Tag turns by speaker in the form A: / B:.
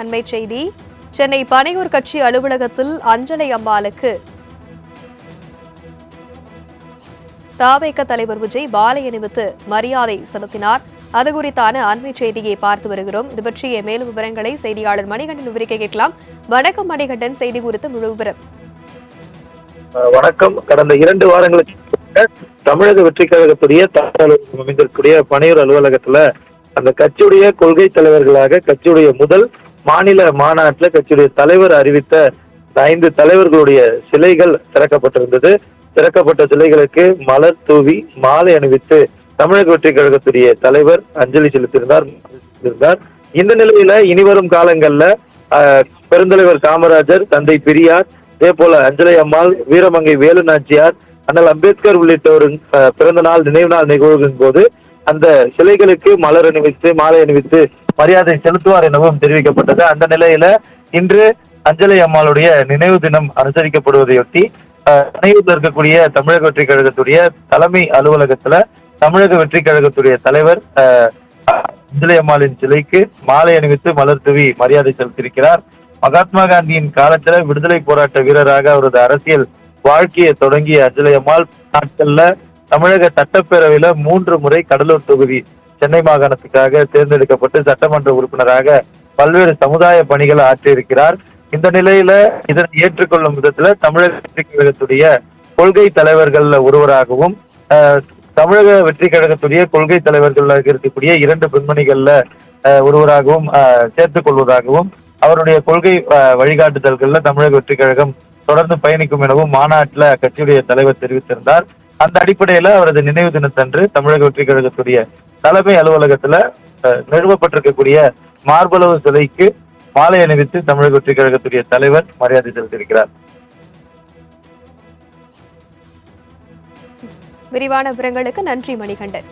A: அண்மை செய்தி. சென்னை பனையூர் கட்சி அலுவலகத்தில் அஞ்சலை அம்பாளுக்கு. தாவேக்க தலைவர் விஜய் பாலை அணிவித்து மரியாதை செலுத்தினார். அது குறித்தான அண்மை செய்தியை பார்த்து வருகிறோம். இது பற்றிய மேலும் விவரங்களை செய்தியாளர் மணிகண்டன் விவரிக்க கேட்கலாம். வணக்கம் மணிகண்டன். செய்தி குறித்து முழு விவரம்.
B: வணக்கம். கடந்த இரண்டு வாரங்களுக்கு தமிழக வெற்றி கழகத்துடைய அமைந்திருக்கக்கூடிய பனையூர் அலுவலகத்துல அந்த கட்சியுடைய கொள்கை தலைவர்களாக கட்சியுடைய முதல் மாநில மாநாட்டில் கட்சியுடைய தலைவர் அறிவித்த ஐந்து தலைவர்களுடைய சிலைகள் திறக்கப்பட்டிருந்தது. திறக்கப்பட்ட சிலைகளுக்கு மலர் தூவி மாலை அணிவித்து தமிழக வெற்றி கழகத்துடைய தலைவர் அஞ்சலி செலுத்தியிருந்தார். இந்த நிலையில இனிவரும் காலங்கள்ல பெருந்தலைவர் காமராஜர் தந்தை பெரியார் இதே போல அஞ்சலி அம்மாள் வீரமங்கை வேலு நாச்சியார் அண்ணல் அம்பேத்கர் உள்ளிட்டோரின் பிறந்த நாள் நினைவு நாள் நிகழ்வுகளின் போது அந்த சிலைகளுக்கு மலர் அணிவித்து மாலை அணிவித்து மரியாதை செலுத்துவார் எனவும் தெரிவிக்கப்பட்டது. அந்த நிலையில இன்று அஞ்சலை அம்மாளுடைய நினைவு தினம் அனுசரிக்கப்படுவதையொட்டி அஹ், அணையூர்ல இருக்கக்கூடிய தமிழக வெற்றி கழகத்துடைய தலைமை அலுவலகத்துல தமிழக வெற்றி கழகத்துடைய தலைவர் அஹ், அஞ்சலி அம்மாளின் சிலைக்கு மாலை அணிவித்து மலர் தூவி மரியாதை செலுத்தியிருக்கிறார். மகாத்மா காந்தியின் காலத்துல விடுதலை போராட்ட வீரராக அவரது அரசியல் வாழ்க்கையை தொடங்கிய அஞ்சலி அம்மாள் நாட்கள்ல தமிழக சட்டப்பேரவையில மூன்று முறை கடலூர் தொகுதி சென்னை மாகாணத்துக்காக தேர்ந்தெடுக்கப்பட்டு சட்டமன்ற உறுப்பினராக பல்வேறு சமுதாய பணிகளை ஆற்றியிருக்கிறார். இந்த நிலையில இதனை ஏற்றுக்கொள்ளும் விதத்துல தமிழக வெற்றி கழகத்துடைய கொள்கை தலைவர்கள்ல ஒருவராகவும் அஹ், தமிழக வெற்றி கழகத்துடைய கொள்கை தலைவர்கள் இருக்கக்கூடிய இரண்டு பெண்மணிகள்ல அஹ், ஒருவராகவும் அஹ், சேர்த்துக் கொள்வதாகவும் அவருடைய கொள்கை அஹ், வழிகாட்டுதல்கள்ல தமிழக வெற்றி கழகம் தொடர்ந்து பயணிக்கும் எனவும் மாநாட்டுல கட்சியுடைய தலைவர் தெரிவித்திருந்தார். அந்த அடிப்படையில அவரது நினைவு தினத்தன்று தமிழக வெற்றி கழகத்துடைய தலைமை அலுவலகத்துல நிறுவப்பட்டிருக்கக்கூடிய மார்பளவு சிலைக்கு மாலை அணிவித்து தமிழக வெற்றி கழகத்துடைய தலைவர் மரியாதை செலுத்தியிருக்கிறார்.
A: விரிவான விவரங்களுக்கு நன்றி மணிகண்டன்.